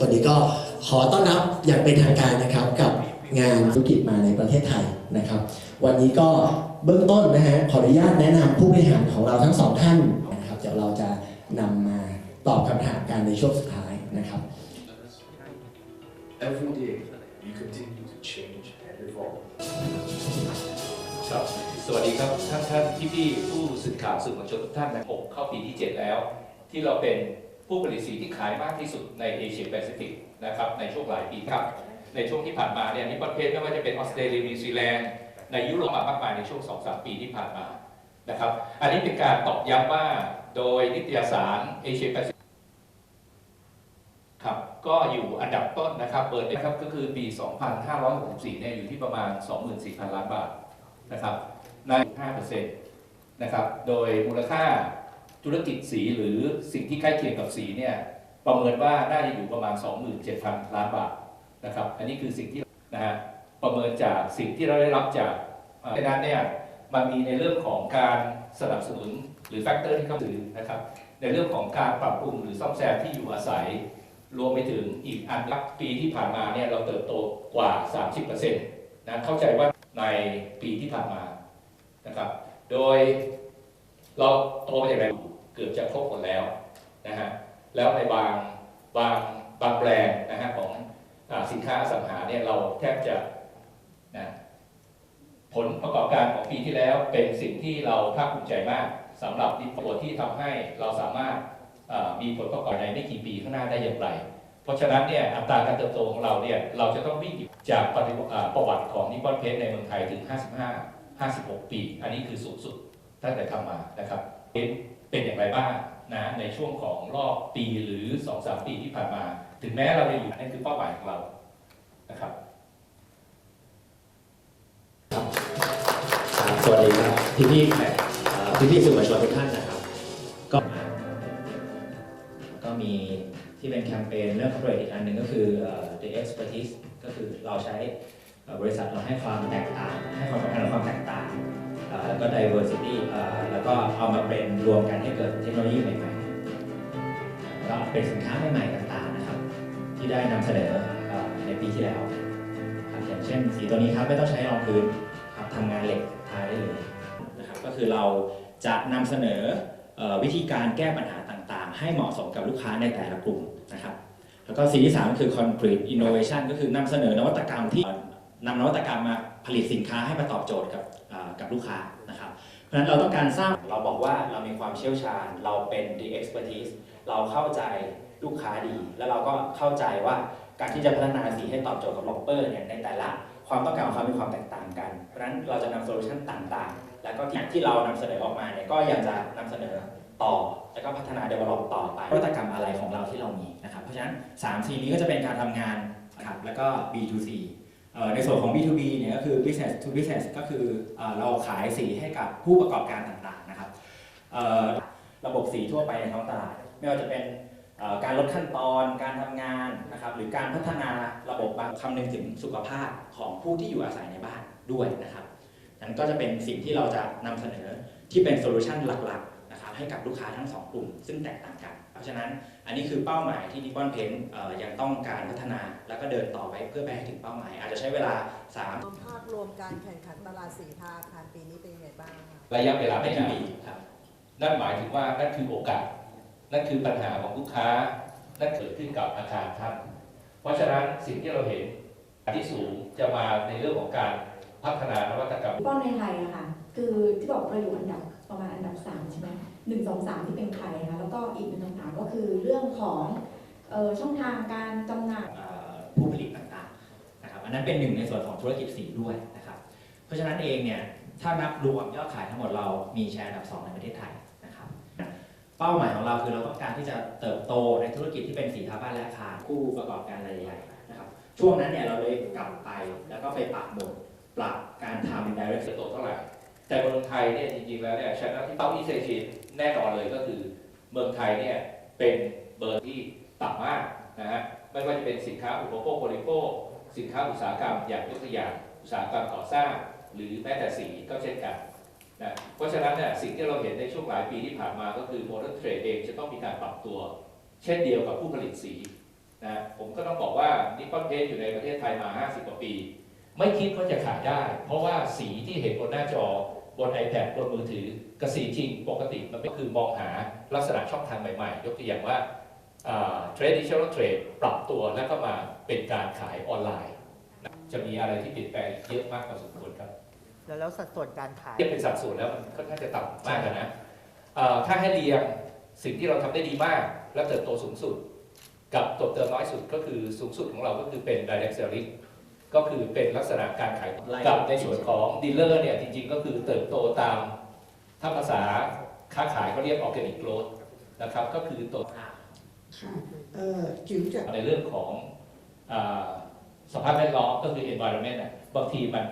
วันนี้ก็ขอต้อนรับอย่างเป็นทางการนะครับกับงานธุรกิจมาในประเทศไทยนะครับ วันนี้ก็เบื้องต้นนะฮะขออนุญาตแนะนำผู้บริหารของเราทั้งสองท่านนะครับเดี๋ยวเราจะนำมาตอบคำถามกันในช่วงสุดท้ายนะครับ Every day, you continue to change and evolve. ครับสวัสดีครับท่านท่านพี่พี่ๆผู้สื่อข่าวสื่อมวลชนทุกท่านนะผมเข้าปีที่ 7 แล้ว ที่เราเป็น ผู้ผลิตสีที่ขายมากที่สุดในเอเชียแปซิฟิกนะครับในช่วงหลายปีครับ ในช่วงที่ผ่านมาเนี่ยนิปปอนเพชรไม่ว่าจะเป็นออสเตรเลียนิวซีแลนด์ในยุโรปมามากมายในช่วง 2-3 ปีที่ผ่านมานะครับ อันนี้เป็นการตอกย้ำว่าโดยนิตยสารเอเชียแปซิฟิกครับก็อยู่อันดับต้นนะครับเปิดนะครับก็คือปี 2564เนี่ยอยู่ที่ประมาณ 24,000 ล้านบาทนะครับใน5%นะครับโดยมูลค่า ธุรกิจสีหรือสิ่งที่ใกล้เคียงกับสีเนี่ยประเมินว่าน่าจะอยู่ประมาณ 27,000 ล้านบาทนะครับอันนี้คือสิ่งที่นะฮะประเมินจากสิ่งที่เราได้รับจากเอ่อดังนั้นเนี่ยมันมีในเรื่องของการสนับสนุนหรือแฟกเตอร์ที่เข้าถึงนะครับในเรื่องของการปรับปรุงหรือซ่อมแซมที่อยู่อาศัย รวมไปถึงอีกอันลักปีที่ผ่านมาเนี่ยเราเติบโตกว่า 30%นะเข้าใจว่าในปีที่ผ่านมานะครับโดยเราโตมาจากไหน เกือบจะครบหมดแล้วนะฮะแล้วในบางบางบางแบรนด์นะฮะของอสินค้าสังหาเนี่ยเราแทบจะนะผลประกอบการของปีที่แล้วเป็นสิ่งที่เราภาคภูมิใจมากสำหรับนิตัวที่ทำให้เราสามารถมีผลประกอบในไม่กี่ปีข้างหน้าได้อย่างไร เพราะฉะนั้นเนี่ยอัตราการเติบโตของเราเนี่ยเราจะต้องวิ่งจากปฏิวัติอ่าประวัติของนิปปอนเพชรในเมืองไทยถึง 55 56 ปี อันนี้คือสูงสุดตั้งแต่ทำมานะครับ เป็นอย่างไรบ้างนะในช่วงของรอบปีหรือ2-3ปีที่ผ่านมา ถึงแม้เราจะอยู่นั่นคือเป้าหมายของเรานะครับสวัสดีครับพี่พี่แขกพี่พี่สื่อมวลชนทุกท่านนะครับ ก็ก็มีที่เป็นแคมเปญเรื่อง corporate อีกอันหนึ่งก็คือเอ่อ the expertise ก็คือเราใช้ บริษัทเราให้ความแตกต่าง ให้ความสำคัญกับความแตกต่าง แล้วก็ diversity แล้วก็เอามาเป็นรวมกันให้เกิดเทคโนโลยีใหม่ๆแล้วเป็นสินค้าใหม่ๆต่างๆนะครับ ที่ได้นำเสนอในปีที่แล้วครับอย่างเช่นสีตัวนี้ครับไม่ต้องใช้รองพื้นครับทำงานเหล็กทาได้เลยนะครับก็คือเราจะนำเสนอวิธีการแก้ปัญหาต่างๆ ให้เหมาะสมกับลูกค้าในแต่ละกลุ่มนะครับแล้วก็สิ่งที่สามก็คือ concrete innovation ก็คือนำเสนอนวัตกรรมที่ นำนวัตกรรมมาผลิตสินค้าให้มาตอบโจทย์กับกับลูกค้านะครับ เพราะฉะนั้นเราต้องการสร้างเราบอกว่าเรามีความเชี่ยวชาญ เราเป็น the expertise เราเข้าใจลูกค้าดี แล้วเราก็เข้าใจว่าการที่จะพัฒนาสีให้ตอบโจทย์กับล็อปเปอร์เนี่ยในแต่ละความต้องการของเขามีความแตกต่างกัน เพราะฉะนั้นเราจะนำโซลูชันต่างๆ แล้วก็ที่ที่เรานำเสนอออกมาเนี่ยก็ยังจะนำเสนอต่อ แล้วก็พัฒนา develop ต่อไปนวัตกรรมอะไรของเราที่เรามีนะครับ เพราะฉะนั้น 3 C นี้ก็จะเป็นการทำงานครับแล้วก็ B2C ในส่วนของ B2B เนี่ยก็คือ business to business ก็คือเราขายสีให้กับผู้ประกอบการต่างๆนะครับระบบสีทั่วไปในท้องตลาด ไม่ว่าจะเป็นการลดขั้นตอนการทำงานนะครับหรือการพัฒนาระบบบางคำนึงถึงสุขภาพของผู้ที่อยู่อาศัยในบ้านด้วยนะครับนั้นก็จะเป็นสิ่งที่เราจะนำเสนอที่เป็นโซลูชันหลักๆนะครับให้กับลูกค้าทั้งสองกลุ่ม ซึ่งแตกต่างกัน เพราะฉะนั้นอันนี้คือเป้าหมายที่นิปอนเพนยังต้องการพัฒนา แล้วก็เดินต่อไปเพื่อไปให้ถึงเป้าหมาย อาจจะใช้เวลา 3 ภาพรวมการแข่งขันตลาดสีทาอาคารปีนี้เป็นยังไงบ้างคะระยะเวลาไม่ไม่กี่นานปีครับนั่นหมายถึงว่านั่นคือโอกาส นั่นคือปัญหาของลูกค้า นั่นเกิดขึ้นกับอาคารท่าน เพราะฉะนั้นสิ่งที่เราเห็นที่สูงจะมาในเรื่องของการพัฒนานวัตกรรมป้อนในไทยอะค่ะ คือที่บอกเราอยู่อันดับประ มาอันดับสามใช่ไหมหนึ่งสองสามที่เป็นใครนะคะแล้วก็อีกหนึ่งคำถามก็คือเรื่องของออช่องทางการจำหน่ายผู้ผลิตต่างๆนะครับอันนั้นเป็นหนึ่งในส่วนของธุรกิจสีด้วยนะครับเพราะฉะนั้นเองเนี่ยถ้านับรวมยอดขายทั้งหมดเรามีแชร์อันดับสองในประเทศไทยนะครับเป้าหมายของเราคือเราต้องการที่จะเติบโตในธุรกิจที่เป็นสีทาบ้านและอาคารผู้ประกอบการรายใหญ่นะครับช่วงนั้นเนี่ยเราเลยกลับไปแล้วก็ไปปรับหมดปรับการทำ direct เติบโตเท่าไหร่ แต่เมืองไทยเนี่ยจริงๆแล้วเนี่ยชนะที่เป้าที่เซชีแน่นอนเลยก็คือเมืองไทยเนี่ยเป็นเบอร์ที่ต่ำมากนะฮะไม่ว่าจะเป็นสินค้าอุปโภคบริโภคสินค้าอุตสาหกรรมอย่างยกตัวอย่างอุตสาหกรรมก่อสร้าง หรือแม้แต่สีก็เช่นกันนะเพราะฉะนั้นเนี่ยสิ่งที่เราเห็นในช่วงหลายปีที่ผ่านมาก็คือโมเดิร์นเทรดเองจะต้องมีการปรับตัว เช่นเดียวกับผู้ผลิตสีนะผมก็ต้องบอกว่านิปปอนเพจอยู่ในประเทศไทยมา 50 กว่าปี ไม่คิดว่าจะขายได้ เพราะว่าสีที่เห็นบนหน้าจอบน iPad บนมือถือกับสีจริงปกติมันก็คือมองหาลักษณะช่องทางใหม่ๆ ยกตัวอย่างว่าอ่า traditional trade ปรับตัวแล้วก็มาเป็นการขายออนไลน์นะจะมีอะไรที่เปลี่ยนแปลงเยอะมากพอสมควรครับ แล้วแล้วสัดส่วนการขายเทียบเป็นสัดส่วนแล้วมันค่อนข้างจะต่ำมากอะนะเอ่อถ้าให้เรียงสิ่งที่เราทำได้ดีมาก และเติบโตสูงสุด กับเติบโตน้อยสุดก็คือสูงสุดของเราก็คือเป็น direct selling ก็คือเป็นลักษณะการขายกับในส่วนของดีลเลอร์เนี่ยจริงๆ ก็คือเติบโตตามถ้าภาษาค้าขายเขาเรียก organic growth นะครับก็คือโตค่ะเอ่อจิ๋วจะในเรื่องของอาสภาพแวดล้อมก็คือ environment น่ะบางทีมัน